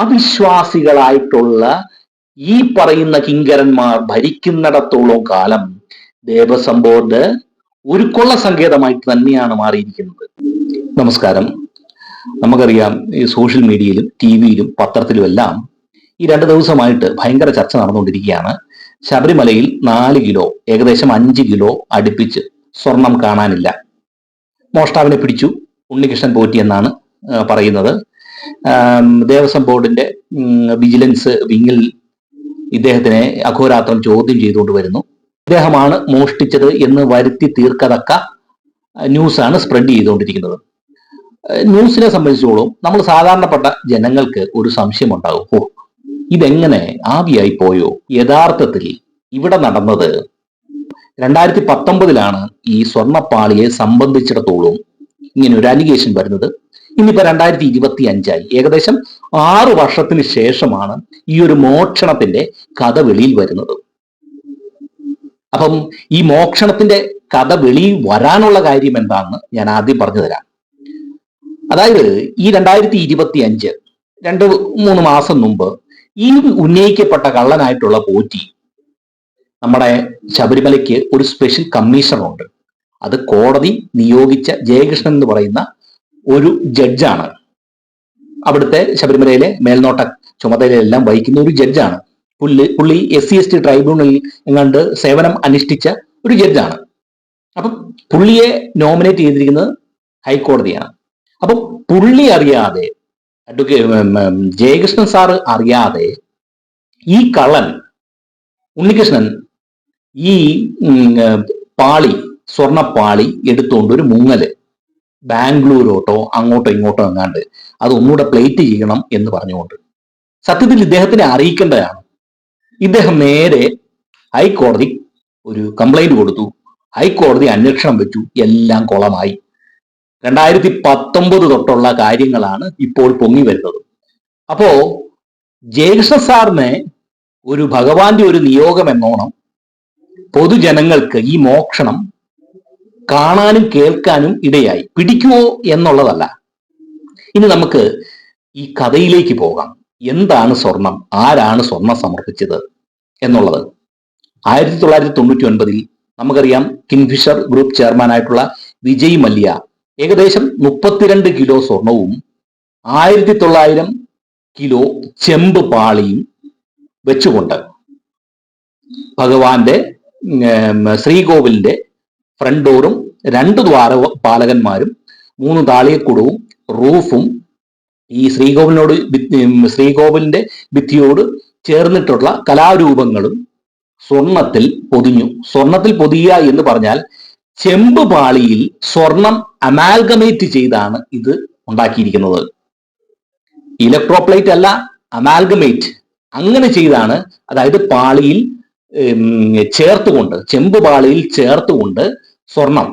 അവിശ്വാസികളായിട്ടുള്ള ഈ പറയുന്ന കിങ്കരന്മാർ ഭരിക്കുന്നിടത്തോളം കാലം ദേവസ്വം ബോർഡ് ഒരു കൊള്ള സങ്കേതമായിട്ട് തന്നെയാണ് മാറിയിരിക്കുന്നത്. നമസ്കാരം. നമുക്കറിയാം ഈ സോഷ്യൽ മീഡിയയിലും ടി വിയിലും പത്രത്തിലും എല്ലാം ഈ രണ്ട് ദിവസമായിട്ട് ഭയങ്കര ചർച്ച നടന്നുകൊണ്ടിരിക്കുകയാണ്. ശബരിമലയിൽ നാല് കിലോ ഏകദേശം അഞ്ച് കിലോ അടുപ്പിച്ച് സ്വർണം കാണാനില്ല. മോഷ്ടാവിനെ പിടിച്ചു ഉണ്ണികൃഷ്ണൻ പോറ്റി എന്നാണ് പറയുന്നത്. ദേവസ്വം ബോർഡിന്റെ വിജിലൻസ് വിങ്ങിൽ ഇദ്ദേഹത്തിനെ അഘോരാത്രം ചോദ്യം ചെയ്തുകൊണ്ട് വരുന്നു. ഇദ്ദേഹമാണ് മോഷ്ടിച്ചത് എന്ന് വരുത്തി തീർക്കതക്ക ന്യൂസാണ് സ്പ്രെഡ് ചെയ്തുകൊണ്ടിരിക്കുന്നത്. ന്യൂസിനെ സംബന്ധിച്ചോളം നമ്മൾ സാധാരണപ്പെട്ട ജനങ്ങൾക്ക് ഒരു സംശയം ഉണ്ടാകും. ഓ ഇതെങ്ങനെ ആവിയായി പോയോ? യഥാർത്ഥത്തിൽ ഇവിടെ നടന്നത് രണ്ടായിരത്തി പത്തൊമ്പതിലാണ് ഈ സ്വർണപ്പാളിയെ സംബന്ധിച്ചിടത്തോളം ഇങ്ങനെ ഒരു അലിഗേഷൻ വരുന്നത്. ഇന്നിപ്പോ രണ്ടായിരത്തി ഇരുപത്തി അഞ്ചായി ഏകദേശം ആറു വർഷത്തിന് ശേഷമാണ് ഈ ഒരു മോക്ഷണത്തിന്റെ കഥ വെളിയിൽ വരുന്നത്. അപ്പം ഈ മോക്ഷണത്തിന്റെ കഥ വെളിയിൽ വരാനുള്ള കാര്യം എന്താണെന്ന് ഞാൻ ആദ്യം പറഞ്ഞു തരാം. അതായത് ഈ രണ്ടായിരത്തി ഇരുപത്തി അഞ്ച് രണ്ട് മൂന്ന് മാസം മുമ്പ് ഈ ഉന്നയിക്കപ്പെട്ട കള്ളനായിട്ടുള്ള പോറ്റി നമ്മുടെ ശബരിമലയ്ക്ക് ഒരു സ്പെഷ്യൽ കമ്മീഷണറുണ്ട്. അത് കോടതി നിയോഗിച്ച ജയകൃഷ്ണൻ എന്ന് പറയുന്ന ഒരു ജഡ്ജാണ്. അവിടുത്തെ ശബരിമലയിലെ മേൽനോട്ട ചുമതലയെല്ലാം വഹിക്കുന്ന ഒരു ജഡ്ജാണ്. പുള്ളി പുള്ളി എസ് സി എസ് ടി ട്രൈബ്യൂണലിൽ എങ്ങാണ്ട് സേവനം അനുഷ്ഠിച്ച ഒരു ജഡ്ജാണ്. അപ്പം പുള്ളിയെ നോമിനേറ്റ് ചെയ്തിരിക്കുന്നത് ഹൈക്കോടതിയാണ്. അപ്പം പുള്ളി അറിയാതെ ജയകൃഷ്ണൻ സാറ് അറിയാതെ ഈ കള്ളൻ ഉണ്ണികൃഷ്ണൻ ഈ പാളി സ്വർണ പാളി എടുത്തുകൊണ്ട് ഒരു മുങ്ങൽ ബാംഗ്ലൂരോട്ടോ അങ്ങോട്ടോ ഇങ്ങോട്ടോ എങ്ങാണ്ട് അത് ഒന്നുകൂടെ പ്ലേറ്റ് ചെയ്യണം എന്ന് പറഞ്ഞുകൊണ്ട്. സത്യത്തിൽ ഇദ്ദേഹത്തിനെ അറിയിക്കേണ്ടതാണ്. ഇദ്ദേഹം നേരെ ഹൈക്കോടതി ഒരു കംപ്ലൈന്റ് കൊടുത്തു. ഹൈക്കോടതി അന്വേഷണം വെച്ചു. എല്ലാം കുളമായി. രണ്ടായിരത്തി പത്തൊമ്പത് തൊട്ടുള്ള കാര്യങ്ങളാണ് ഇപ്പോൾ പൊങ്ങി വരുന്നത്. അപ്പോ ജയകൃഷ്ണ സാറിനെ ഒരു ഭഗവാന്റെ ഒരു നിയോഗം എന്നോണം പൊതുജനങ്ങൾക്ക് ഈ മോക്ഷണം കാണാനും കേൾക്കാനും ഇടയായി. പിടിക്കുമോ എന്നുള്ളതല്ല. ഇനി നമുക്ക് ഈ കഥയിലേക്ക് പോകാം. എന്താണ് സ്വർണം? ആരാണ് സ്വർണം സമർപ്പിച്ചത് എന്നുള്ളത്. ആയിരത്തി തൊള്ളായിരത്തി തൊണ്ണൂറ്റി ഒൻപതിൽ നമുക്കറിയാം കിങ്ഫിഷർ ഗ്രൂപ്പ് ചെയർമാൻ ആയിട്ടുള്ള വിജയ് മല്യ ഏകദേശം മുപ്പത്തിരണ്ട് കിലോ സ്വർണവും ആയിരത്തി തൊള്ളായിരം കിലോ ചെമ്പ് പാളിയും വെച്ചുകൊണ്ട് ഭഗവാന്റെ ശ്രീകോവിലിന്റെ ഫ്രണ്ട് ഡോറും രണ്ട് ദ്വാര പാലകന്മാരും മൂന്ന് താളിയക്കുടവും റൂഫും ഈ ശ്രീകോവിലിനോട് ശ്രീകോവിലിന്റെ ഭിത്തിയോട് ചേർന്നിട്ടുള്ള കലാരൂപങ്ങളും സ്വർണത്തിൽ പൊതിഞ്ഞു. സ്വർണത്തിൽ പൊതിയുക എന്ന് പറഞ്ഞാൽ ചെമ്പ് പാളിയിൽ സ്വർണം അമാൽഗമേറ്റ് ചെയ്താണ് ഇത് ഉണ്ടാക്കിയിരിക്കുന്നത്. ഇലക്ട്രോപ്ലേറ്റ് അല്ല അമാൽഗമേറ്റ്. അങ്ങനെ ചെയ്താണ് അതായത് പാളിയിൽ ചേർത്തുകൊണ്ട് ചെമ്പ് പാളിയിൽ ചേർത്തുകൊണ്ട് സ്വർണം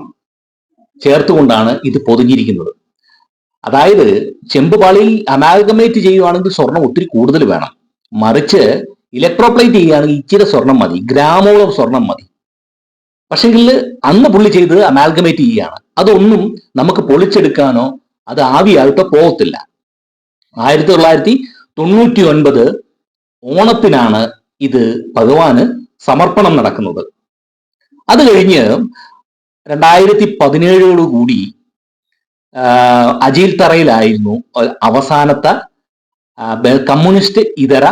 ചേർത്തുകൊണ്ടാണ് ഇത് പൊതിഞ്ഞിരിക്കുന്നത്. അതായത് ചെമ്പ് പാളിയിൽ അമാൽഗമേറ്റ് ചെയ്യുവാണെങ്കിൽ സ്വർണം ഒത്തിരി കൂടുതൽ വേണം. മറിച്ച് ഇലക്ട്രോപ്ലേറ്റ് ചെയ്യുകയാണെങ്കിൽ ഇച്ചിരി സ്വർണം മതി ഗ്രാമോളം സ്വർണം മതി. പക്ഷെങ്കിൽ അന്ന് പുള്ളി ചെയ്തത് അമാൽഗമേറ്റ് ചെയ്യുകയാണ്. അതൊന്നും നമുക്ക് പൊളിച്ചെടുക്കാനോ അത് ആവിയായിട്ടോ പോകത്തില്ല. ആയിരത്തി തൊള്ളായിരത്തി തൊണ്ണൂറ്റി ഒൻപത് ഓണത്തിനാണ് ഇത് ഭഗവാന് സമർപ്പണം നടക്കുന്നത്. അത് കഴിഞ്ഞ് രണ്ടായിരത്തി പതിനേഴോടുകൂടി അജീൽ തറയിലായിരുന്നു അവസാനത്തെ കമ്മ്യൂണിസ്റ്റ് ഇതര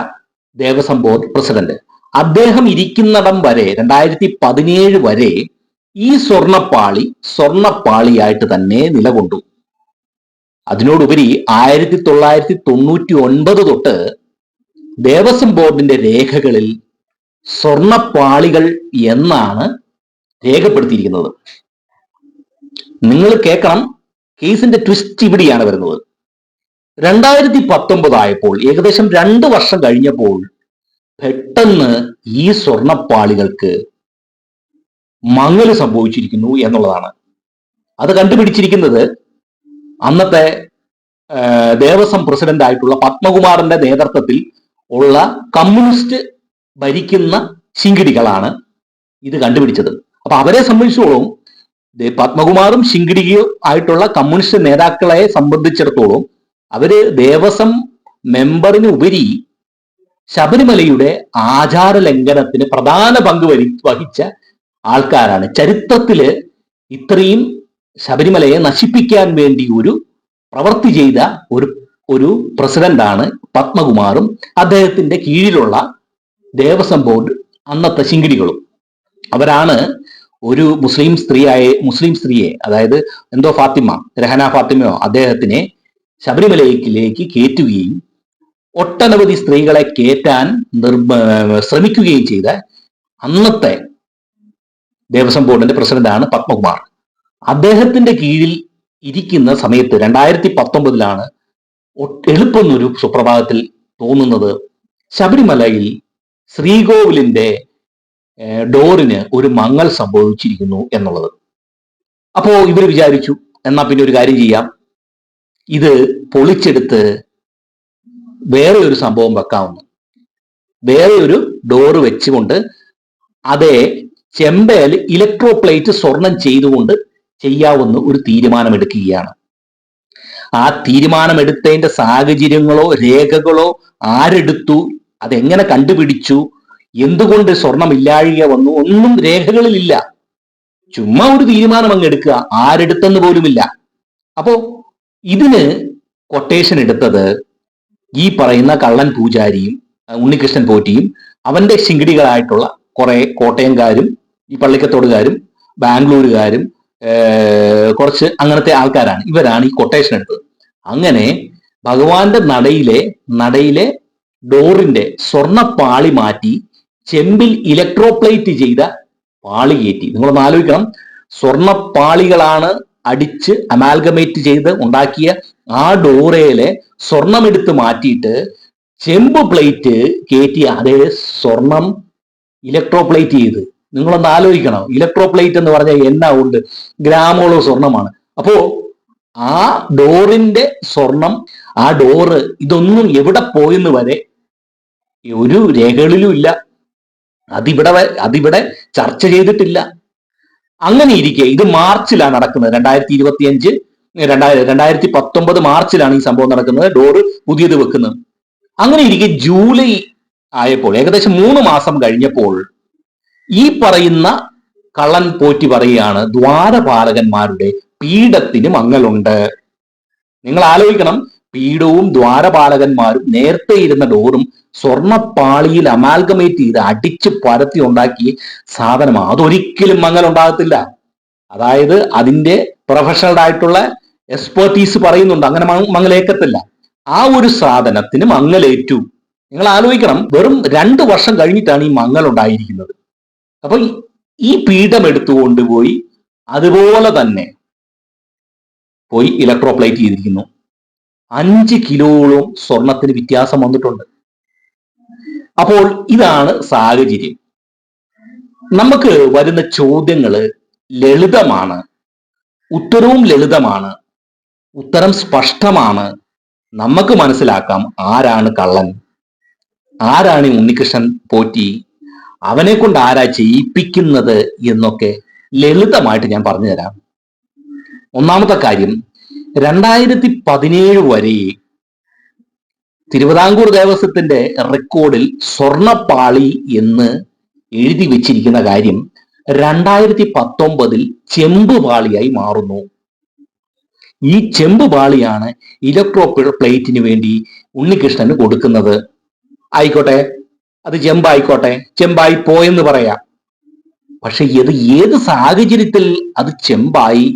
ദേവസ്വം ബോർഡ് പ്രസിഡന്റ്. അദ്ദേഹം ഇരിക്കുന്നിടം വരെ രണ്ടായിരത്തി പതിനേഴ് വരെ ഈ സ്വർണപ്പാളി സ്വർണപ്പാളിയായിട്ട് തന്നെ നിലകൊണ്ടു. അതിനോടുപരി ആയിരത്തി തൊള്ളായിരത്തി തൊണ്ണൂറ്റി ഒൻപത് തൊട്ട് ദേവസ്വം ബോർഡിന്റെ രേഖകളിൽ സ്വർണപ്പാളികൾ എന്നാണ് രേഖപ്പെടുത്തിയിരിക്കുന്നത്. നിങ്ങൾ കേൾക്കണം കേസിന്റെ ട്വിസ്റ്റ് ഇവിടെയാണ് വരുന്നത്. രണ്ടായിരത്തി പത്തൊമ്പത് ആയപ്പോൾ ഏകദേശം രണ്ട് വർഷം കഴിഞ്ഞപ്പോൾ പെട്ടെന്ന് ഈ സ്വർണപ്പാളികൾക്ക് മങ്ങൽ സംഭവിച്ചിരിക്കുന്നു എന്നുള്ളതാണ്. അത് കണ്ടുപിടിച്ചിരിക്കുന്നത് അന്നത്തെ ദേവസ്വം പ്രസിഡന്റ് ആയിട്ടുള്ള പത്മകുമാറിന്റെ നേതൃത്വത്തിൽ ഉള്ള കമ്മ്യൂണിസ്റ്റ് ഭരിക്കുന്ന ശിങ്കിടികളാണ് ഇത് കണ്ടുപിടിച്ചത്. അപ്പൊ അവരെ സംബന്ധിച്ചോളം പത്മകുമാറും ശിങ്കിടിയും ആയിട്ടുള്ള കമ്മ്യൂണിസ്റ്റ് നേതാക്കളെ സംബന്ധിച്ചിടത്തോളം അവർ ദേവസ്വം മെമ്പറിന് ഉപരി ശബരിമലയുടെ ആചാര ലംഘനത്തിന് പ്രധാന പങ്ക് വരി വഹിച്ച ആൾക്കാരാണ്. ചരിത്രത്തിൽ ഇത്രയും ശബരിമലയെ നശിപ്പിക്കാൻ വേണ്ടി ഒരു പ്രവൃത്തി ചെയ്ത ഒരു ഒരു പ്രസിഡന്റാണ് പത്മകുമാറും അദ്ദേഹത്തിന്റെ കീഴിലുള്ള ദേവസ്വം ബോർഡ് അന്നത്തെ ശിങ്കിടികളും. അവരാണ് ഒരു മുസ്ലിം സ്ത്രീയായ മുസ്ലിം സ്ത്രീയെ അതായത് എന്തോ ഫാത്തിമ രഹന ഫാത്തിമയോ അദ്ദേഹത്തിനെ ശബരിമലയിലേക്ക് കയറ്റുകയും ഒട്ടനവധി സ്ത്രീകളെ കയറ്റാൻ ശ്രമിക്കുകയും ചെയ്ത അന്നത്തെ ദേവസ്വം ബോർഡിന്റെ പ്രസിഡന്റാണ് പത്മകുമാർ. അദ്ദേഹത്തിന്റെ കീഴിൽ ഇരിക്കുന്ന സമയത്ത് രണ്ടായിരത്തി പത്തൊമ്പതിലാണ് എളുപ്പമെന്നൊരു സുപ്രഭാതത്തിൽ തോന്നുന്നത് ശബരിമലയിൽ ശ്രീകോവിലിന്റെ ഡോറിന് ഒരു മങ്ങൽ സംഭവിച്ചിരിക്കുന്നു എന്നുള്ളത്. അപ്പോ ഇവർ വിചാരിച്ചു എന്നാ പിന്നെ ഒരു കാര്യം ചെയ്യാം. ഇത് പൊളിച്ചെടുത്ത് വേറെ ഒരു സംഭവം വെക്കാവുന്നു. വേറെ ഒരു ഡോറ് വെച്ചുകൊണ്ട് അതേ ചെമ്പയിൽ ഇലക്ട്രോപ്ലേറ്റ് സ്വർണം ചെയ്തുകൊണ്ട് ചെയ്യാവുന്ന ഒരു തീരുമാനമെടുക്കുകയാണ്. ആ തീരുമാനമെടുത്തതിന്റെ സാഹചര്യങ്ങളോ രേഖകളോ ആരെടുത്തു അതെങ്ങനെ കണ്ടുപിടിച്ചു? എന്തുകൊണ്ട് സ്വർണം ഇല്ലാഴിക വന്നു? ഒന്നും രേഖകളിലില്ല. ചുമ്മാ ഒരു തീരുമാനം അങ്ങ് എടുക്കുക. ആരെടുത്തെന്ന് പോലുമില്ല. അപ്പോ ഇതിന് കൊട്ടേഷൻ എടുത്തത് ഈ പറയുന്ന കള്ളൻ പൂജാരിയും ഉണ്ണികൃഷ്ണൻ പോറ്റിയും അവന്റെ ശിങ്കിടികളായിട്ടുള്ള കുറെ കോട്ടയംകാരും ഈ പള്ളിക്കത്തോടുകാരും ബാംഗ്ലൂരുകാരും കുറച്ച് അങ്ങനത്തെ ആൾക്കാരാണ്. ഇവരാണ് ഈ കൊട്ടേഷൻ എടുത്തത്. അങ്ങനെ ഭഗവാന്റെ നടയിലെ നടയിലെ ഡോറിന്റെ സ്വർണ പാളി മാറ്റി ചെമ്പിൽ ഇലക്ട്രോപ്ലേറ്റ് ചെയ്ത പാളി കയറ്റി. നിങ്ങളൊന്ന് ആലോചിക്കണം. സ്വർണ പാളികളാണ് അടിച്ച് അമാൽഗമേറ്റ് ചെയ്ത് ഉണ്ടാക്കിയ ആ ഡോറയിലെ സ്വർണമെടുത്ത് മാറ്റിയിട്ട് ചെമ്പ് പ്ലേറ്റ് കയറ്റി അതേ സ്വർണം ഇലക്ട്രോപ്ലേറ്റ് ചെയ്ത്. നിങ്ങളൊന്ന് ആലോചിക്കണം. ഇലക്ട്രോപ്ലേറ്റ് എന്ന് പറഞ്ഞാൽ എന്നാ ഉണ്ട്? ഗ്രാമോളോ സ്വർണമാണ്. അപ്പോ ആ ഡോറിന്റെ സ്വർണം ആ ഡോറ് ഇതൊന്നും എവിടെ പോയെന്ന് വരെ ഒരു രേഖകളിലും ഇല്ല. അതിവിടെ അതിവിടെ ചർച്ച ചെയ്തിട്ടില്ല. അങ്ങനെ ഇരിക്കെ. ഇത് മാർച്ചിലാണ് നടക്കുന്നത്. രണ്ടായിരത്തി ഇരുപത്തി അഞ്ച് രണ്ടായിരത്തി രണ്ടായിരത്തി പത്തൊമ്പത് മാർച്ചിലാണ് ഈ സംഭവം നടക്കുന്നത്. ഡോറ് പുതിയത് വെക്കുന്നത്. അങ്ങനെ ഇരിക്കെ ജൂലൈ ആയപ്പോൾ ഏകദേശം മൂന്ന് മാസം കഴിഞ്ഞപ്പോൾ ഈ പറയുന്ന കള്ളൻ പോറ്റി പറയുകയാണ് ദ്വാരപാലകന്മാരുടെ പീഠത്തിനും മങ്ങലുണ്ട് നിങ്ങൾ ആലോചിക്കണം. പീഠവും ദ്വാരപാലകന്മാരും നേരത്തെ ഇരുന്ന ഡോറും സ്വർണപ്പാളിയിൽ അമാൽഗമേറ്റ് ചെയ്ത് അടിച്ച് പരത്തി ഉണ്ടാക്കിയ സാധനമാണ് അതൊരിക്കലും മങ്ങൽ ഉണ്ടാകത്തില്ല. അതായത് അതിന്റെ പ്രൊഫഷണൽ ആയിട്ടുള്ള എക്സ്പേർട്ടീസ് പറയുന്നുണ്ട്. അങ്ങനെ മങ്ങ- മങ്ങലേക്കത്തില്ല. ആ ഒരു സാധനത്തിന് മങ്ങലേറ്റു. നിങ്ങൾ ആലോചിക്കണം വെറും രണ്ട് വർഷം കഴിഞ്ഞിട്ടാണ് ഈ മങ്ങൽ ഉണ്ടായിരിക്കുന്നത്. അപ്പൊ ഈ- പീഠം എടുത്തുകൊണ്ട് പോയി അതുപോലെ തന്നെ പോയി ഇലക്ട്രോപ്ലേറ്റ് ചെയ്തിരിക്കുന്നു. അഞ്ച് കിലോളം സ്വർണത്തിന് വ്യത്യാസം വന്നിട്ടുണ്ട്. അപ്പോൾ ഇതാണ് സാഹചര്യം. നമുക്ക് വരുന്ന ചോദ്യങ്ങൾ ലളിതമാണ് ഉത്തരവും ലളിതമാണ് ഉത്തരം സ്പഷ്ടമാണ്. നമുക്ക് മനസ്സിലാക്കാം ആരാണ് കള്ളൻ ആരാണ് ഉണ്ണികൃഷ്ണൻ പോറ്റി അവനെ കൊണ്ട് ആരാ ചെയ്യിപ്പിക്കുന്നത് എന്നൊക്കെ ലളിതമായിട്ട് ഞാൻ പറഞ്ഞുതരാം. ഒന്നാമത്തെ കാര്യം രണ്ടായിരത്തി പതിനേഴ് വരെ തിരുവിതാംകൂർ ദേവസ്വത്തിന്റെ റെക്കോർഡിൽ സ്വർണപ്പാളി എന്ന് എഴുതി വെച്ചിരിക്കുന്ന കാര്യം രണ്ടായിരത്തി പത്തൊമ്പതിൽ ചെമ്പ് പാളിയായി മാറുന്നു. ഈ ചെമ്പ് പാളിയാണ് ഇലക്ട്രോ പ്ലേറ്റിന് വേണ്ടി ഉണ്ണികൃഷ്ണന് കൊടുക്കുന്നത്. ആയിക്കോട്ടെ അത് ചെമ്പായിക്കോട്ടെ ചെമ്പായി പോയെന്ന് പറയാം. പക്ഷെ ഇത് ഏത് സാഹചര്യത്തിൽ അത് ചെമ്പായി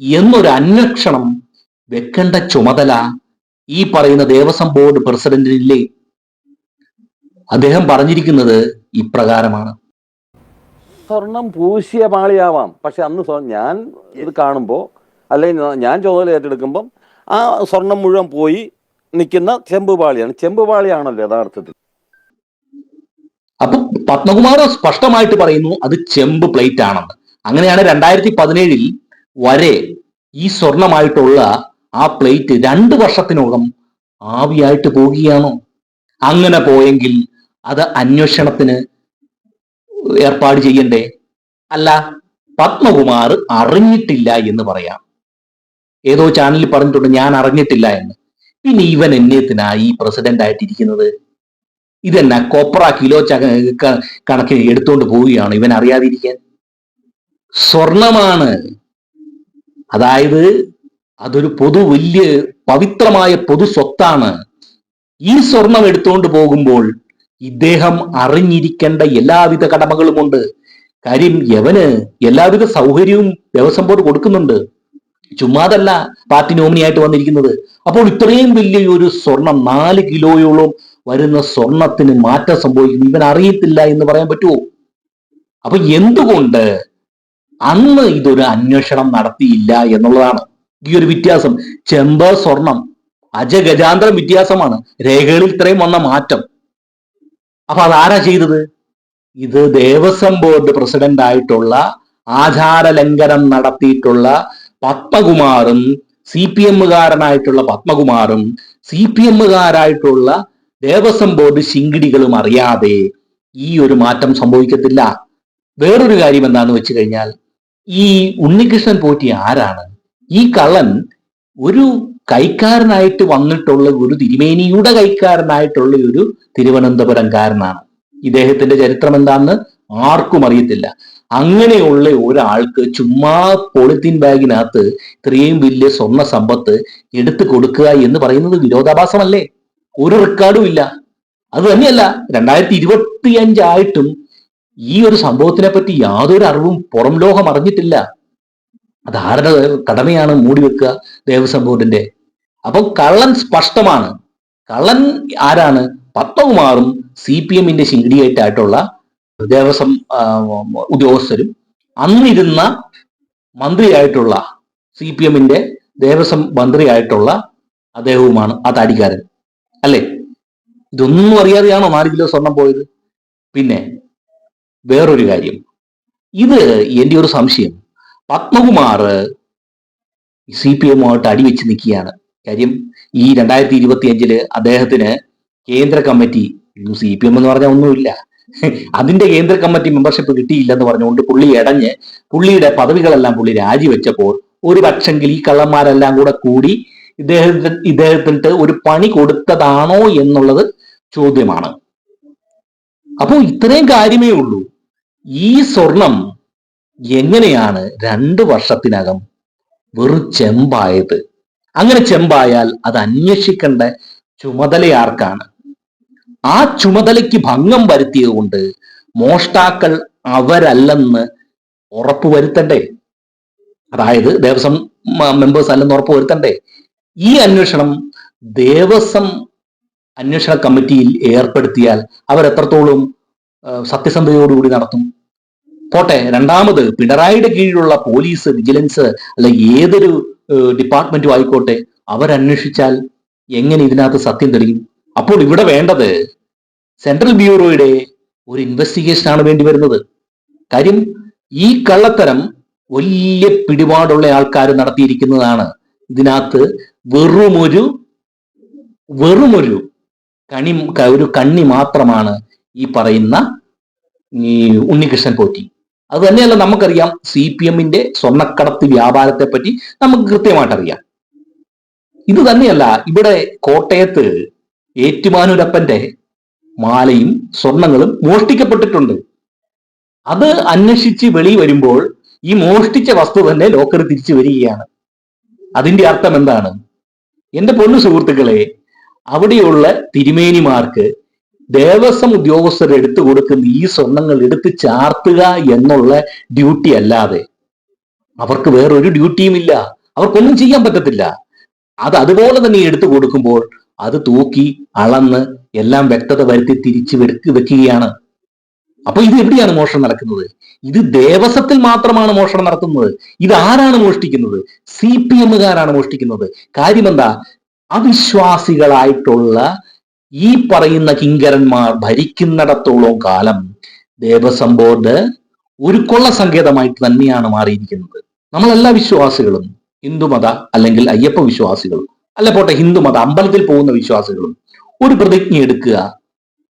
എന്നൊരു അന്വേഷണം വെക്കേണ്ട ചുമതല ഈ പറയുന്ന ദേവസ്വം ബോർഡ് പ്രസിഡന്റിനില്ലേ? അദ്ദേഹം പറഞ്ഞിരിക്കുന്നത് ഇപ്രകാരമാണ്. സ്വർണം പൂശിയ പാളിയാവാം പക്ഷെ അന്ന് ഞാൻ ഇത് കാണുമ്പോൾ അല്ലെങ്കിൽ ഞാൻ ചോദ്യം ഏറ്റെടുക്കുമ്പം ആ സ്വർണം മുഴുവൻ പോയി നിൽക്കുന്ന ചെമ്പ് പാളിയാണ്. ചെമ്പ് പാളിയാണല്ലോ യഥാർത്ഥത്തിൽ. അപ്പൊ പത്മകുമാർ സ്പഷ്ടമായിട്ട് പറയുന്നു അത് ചെമ്പ് പ്ലേറ്റ് ആണെന്ന് അങ്ങനെയാണ് രണ്ടായിരത്തി പതിനേഴിൽ വരെ ഈ സ്വർണമായിട്ടുള്ള ആ പ്ലേറ്റ് രണ്ട് വർഷത്തിനകം ആവിയായിട്ട് പോകുകയാണോ. അങ്ങനെ പോയെങ്കിൽ അത് അന്വേഷണത്തിന് ഏർപ്പാട് ചെയ്യണ്ടേ? അല്ല പത്മകുമാർ അറിഞ്ഞിട്ടില്ല എന്ന് പറയാം. ഏതോ ചാനലിൽ പറഞ്ഞിട്ടുണ്ട് ഞാൻ അറിഞ്ഞിട്ടില്ല എന്ന്. പിന്നെ ഇവൻ എന്നത്തിനായി പ്രസിഡന്റ് ആയിട്ടിരിക്കുന്നത്? ഇതെന്ന കൊപ്ര കിലോ ച കണക്കിന് എടുത്തുകൊണ്ട് പോവുകയാണ് ഇവൻ അറിയാതിരിക്കാൻ? സ്വർണമാണ്. അതായത് അതൊരു പൊതു വലിയ പവിത്രമായ പൊതു സ്വത്താണ്. ഈ സ്വർണം എടുത്തുകൊണ്ട് പോകുമ്പോൾ ഇദ്ദേഹം അറിഞ്ഞിരിക്കേണ്ട എല്ലാവിധ കടമകളുമുണ്ട്. കാര്യം യവന് എല്ലാവിധ സൗകര്യവും ദേവസ്വം ബോർഡ് കൊടുക്കുന്നുണ്ട്. ചുമ്മാതല്ല പാർട്ടി നോമിനിയായിട്ട് വന്നിരിക്കുന്നത്. അപ്പോൾ ഇത്രയും വലിയ ഒരു സ്വർണം നാല് കിലോയോളം വരുന്ന സ്വർണത്തിന് മാറ്റം സംഭവിക്കുന്നു. ഇവൻ അറിയത്തില്ല എന്ന് പറയാൻ പറ്റുമോ? അപ്പൊ എന്തുകൊണ്ട് അന്ന് ഇതൊരു അന്വേഷണം നടത്തിയില്ല എന്നുള്ളതാണ്. ഈ ഒരു വ്യത്യാസം. ചെമ്പ് സ്വർണം അജഗജാന്തരം വ്യത്യാസമാണ്. രേഖകളിൽ ഇത്രയും വന്ന മാറ്റം. അപ്പൊ അതാരാ ചെയ്തത്? ഇത് ദേവസ്വം ബോർഡ് പ്രസിഡന്റ് ആയിട്ടുള്ള ആചാര ലംഘനം നടത്തിയിട്ടുള്ള പത്മകുമാറും സി പി എമ്മുകാരനായിട്ടുള്ള പത്മകുമാറും സി പി എമ്മുകാരായിട്ടുള്ള ദേവസ്വം ബോർഡ് ശിങ്കിടികളും അറിയാതെ ഈ ഒരു മാറ്റം സംഭവിക്കത്തില്ല. വേറൊരു കാര്യം എന്താന്ന് വെച്ച് കഴിഞ്ഞാൽ ഈ ഉണ്ണികൃഷ്ണൻ പോറ്റി ആരാണ്? ഈ കള്ളൻ ഒരു കൈക്കാരനായിട്ട് വന്നിട്ടുള്ള ഒരു തിരുമേനിയുടെ കൈക്കാരനായിട്ടുള്ള ഒരു തിരുവനന്തപുരംകാരനാണ്. ഇദ്ദേഹത്തിന്റെ ചരിത്രം എന്താണെന്ന് ആർക്കും അറിയത്തില്ല. അങ്ങനെയുള്ള ഒരാൾക്ക് ചുമ്മാ പോളിത്തീൻ ബാഗിനകത്ത് ഇത്രയും വലിയ സ്വർണ സമ്പത്ത് എടുത്തു കൊടുക്കുക എന്ന് പറയുന്നത് വിരോധാഭാസമല്ലേ? ഒരു റെക്കോർഡും ഇല്ല. അത് തന്നെയല്ല രണ്ടായിരത്തി ഇരുപത്തി അഞ്ചായിട്ടും ഈ ഒരു സംഭവത്തിനെ പറ്റി യാതൊരു അറിവും പുറം ലോകം അറിഞ്ഞിട്ടില്ല. അത് ആരുടെ കടമയാണ് മൂടി വെക്കുക ദേവസ്വം ബോർഡിന്റെ? അപ്പൊ കള്ളൻ സ്പഷ്ടമാണ്. കള്ളൻ ആരാണ്? പത്മകുമാറും സി പി എമ്മിന്റെ ശിങ്കിടിയായിട്ടായിട്ടുള്ള ദേവസ്വം ഉദ്യോഗസ്ഥരും അന്നിരുന്ന മന്ത്രിയായിട്ടുള്ള സി പി എമ്മിന്റെ ദേവസ്വം മന്ത്രിയായിട്ടുള്ള അദ്ദേഹവുമാണ് ആ താടിക്കാരൻ. അല്ലേ? ഇതൊന്നും അറിയാതെയാണോ നാല് കിലോ സ്വർണം പോയത്? പിന്നെ വേറൊരു കാര്യം. ഇത് എന്റെ ഒരു സംശയം. പത്മകുമാർ സി പി എമ്മുമായിട്ട് അടിവെച്ച് നിൽക്കുകയാണ്. കാര്യം ഈ രണ്ടായിരത്തി ഇരുപത്തി അഞ്ചിൽ അദ്ദേഹത്തിന് കേന്ദ്ര കമ്മിറ്റി സി പി എം എന്ന് പറഞ്ഞാൽ ഒന്നുമില്ല. അതിന്റെ കേന്ദ്ര കമ്മിറ്റി മെമ്പർഷിപ്പ് കിട്ടിയില്ലെന്ന് പറഞ്ഞുകൊണ്ട് പുള്ളി ഇടഞ്ഞ് പുള്ളിയുടെ പദവികളെല്ലാം പുള്ളി രാജിവെച്ചപ്പോൾ ഒരു പക്ഷെങ്കിൽ ഈ കള്ളന്മാരെല്ലാം കൂടെ കൂടി ഇദ്ദേഹത്തിന് ഇദ്ദേഹത്തിന് ഒരു പണി കൊടുത്തതാണോ എന്നുള്ളത് ചോദ്യമാണ്. അപ്പോൾ ഇത്രയും കാര്യമേ ഉള്ളൂ. ഈ സ്വർണം എങ്ങനെയാണ് രണ്ട് വർഷത്തിനകം വെറു ചെമ്പായത്? അങ്ങനെ ചെമ്പായാൽ അത് അന്വേഷിക്കേണ്ട ചുമതലയാർക്കാണ്? ആ ചുമതലയ്ക്ക് ഭംഗം വരുത്തിയത് കൊണ്ട് മോഷ്ടാക്കൾ അവരല്ലെന്ന് ഉറപ്പുവരുത്തണ്ടേ അതായത് ദേവസ്വം മെമ്പേഴ്സ് അല്ലെന്ന് ഉറപ്പുവരുത്തണ്ടേ ഈ അന്വേഷണം ദേവസ്വം അന്വേഷണ കമ്മിറ്റിയിൽ ഏർപ്പെടുത്തിയാൽ അവരെത്രത്തോളം സത്യസന്ധതയോടുകൂടി നടത്തും? പോട്ടെ രണ്ടാമത് പിണറായിയുടെ കീഴിലുള്ള പോലീസ് വിജിലൻസ് അല്ലെ ഏതൊരു ഡിപ്പാർട്ട്മെന്റും ആയിക്കോട്ടെ അവരന്വേഷിച്ചാൽ എങ്ങനെ ഇതിനകത്ത് സത്യം തെളിയും? അപ്പോൾ ഇവിടെ വേണ്ടത് സെൻട്രൽ ബ്യൂറോയുടെ ഒരു ഇൻവെസ്റ്റിഗേഷൻ ആണ് വേണ്ടി വരുന്നത്. കാര്യം ഈ കള്ളത്തരം വലിയ പിടിപാടുള്ള ആൾക്കാർ നടത്തിയിരിക്കുന്നതാണ്. ഇതിനകത്ത് വെറുമൊരു വെറുമൊരു കണി ഒരു കണ്ണി മാത്രമാണ് ഈ പറയുന്ന ഈ ഉണ്ണികൃഷ്ണൻ പോറ്റി. അത് തന്നെയല്ല നമുക്കറിയാം സി പി എമ്മിന്റെ സ്വർണക്കടത്ത് വ്യാപാരത്തെ പറ്റി നമുക്ക് കൃത്യമായിട്ട് അറിയാം ഇത് തന്നെയല്ല ഇവിടെ കോട്ടയത്ത് ഏറ്റുമാനൂരപ്പന്റെ മാലയും സ്വർണങ്ങളും മോഷ്ടിക്കപ്പെട്ടിട്ടുണ്ട്. അത് അന്വേഷിച്ച് വെളി വരുമ്പോൾ ഈ മോഷ്ടിച്ച വസ്തു തന്നെ ലോക്കർ തിരിച്ചു വരികയാണ്. അതിന്റെ അർത്ഥം എന്താണ്? എന്റെ പൊന്നു സുഹൃത്തുക്കളെ അവിടെയുള്ള തിരുമേനിമാർക്ക് ദേവസ്വം ഉദ്യോഗസ്ഥർ എടുത്തു കൊടുക്കുന്ന ഈ സ്വർണങ്ങൾ എടുത്ത് ചാർത്തുക എന്നുള്ള ഡ്യൂട്ടി അല്ലാതെ അവർക്ക് വേറൊരു ഡ്യൂട്ടിയും ഇല്ല. അവർക്കൊന്നും ചെയ്യാൻ പറ്റത്തില്ല. അത് അതുപോലെ തന്നെ എടുത്തു കൊടുക്കുമ്പോൾ അത് തൂക്കി അളന്ന് എല്ലാം വ്യക്തത വരുത്തി തിരിച്ചു വെക്ക് വെക്കുകയാണ്. അപ്പൊ ഇത് എവിടെയാണ് മോഷണം നടക്കുന്നത്? ഇത് ദേവസ്വത്തിൽ മാത്രമാണ് മോഷണം നടത്തുന്നത്. ഇത് ആരാണ് മോഷ്ടിക്കുന്നത്? C P എമ്മുകാരാണ് മോഷ്ടിക്കുന്നത്. കാര്യമെന്താ അവിശ്വാസികളായിട്ടുള്ള ഈ പറയുന്ന കിങ്കരന്മാർ ഭരിക്കുന്നിടത്തോളം കാലം ദേവസ്വം ബോർഡ് ഒരു കൊള്ള സങ്കേതമായിട്ട് തന്നെയാണ് മാറിയിരിക്കുന്നത്. നമ്മളെല്ലാ വിശ്വാസികളും ഹിന്ദുമത അല്ലെങ്കിൽ അയ്യപ്പ വിശ്വാസികളും അല്ല പോട്ടെ ഹിന്ദുമത അമ്പലത്തിൽ പോകുന്ന വിശ്വാസികളും ഒരു പ്രതിജ്ഞ എടുക്കുക.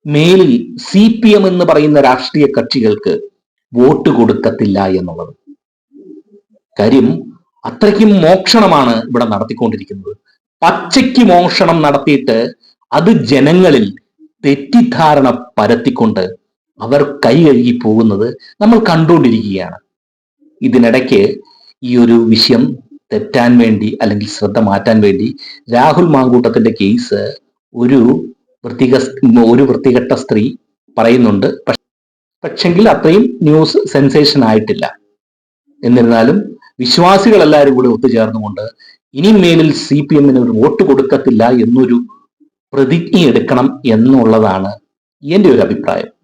മേലിൽ സി പി എം എന്ന് പറയുന്ന രാഷ്ട്രീയ കക്ഷികൾക്ക് വോട്ട് കൊടുക്കത്തില്ല എന്നുള്ളത്. കാര്യം അത്രയ്ക്കും മോക്ഷണമാണ് ഇവിടെ നടത്തിക്കൊണ്ടിരിക്കുന്നത്. പച്ചയ്ക്ക് മോഷണം നടത്തിയിട്ട് അത് ജനങ്ങളിൽ തെറ്റിദ്ധാരണ പരത്തിക്കൊണ്ട് അവർ കൈ കഴുകി പോകുന്നത് നമ്മൾ കണ്ടുകൊണ്ടിരിക്കുകയാണ്. ഇതിനിടയ്ക്ക് ഈ ഒരു വിഷയം തെറ്റാൻ വേണ്ടി അല്ലെങ്കിൽ ശ്രദ്ധ മാറ്റാൻ വേണ്ടി രാഹുൽ മാങ്കൂട്ടത്തിന്റെ കേസ് ഒരു വൃത്തിക ഒരു വൃത്തികെട്ട സ്ത്രീ പറയുന്നുണ്ട്. പക്ഷ- പക്ഷെങ്കിൽ അത്രയും ന്യൂസ് സെൻസേഷൻ ആയിട്ടില്ല. എന്നിരുന്നാലും വിശ്വാസികൾ എല്ലാവരും കൂടെ ഒത്തുചേർന്നുകൊണ്ട് ഇനി മേലിൽ സി പി എമ്മിന് ഒരു വോട്ട് കൊടുക്കത്തില്ല എന്നൊരു പ്രതിജ്ഞ എടുക്കണം എന്നുള്ളതാണ് എന്റെ ഒരു അഭിപ്രായം.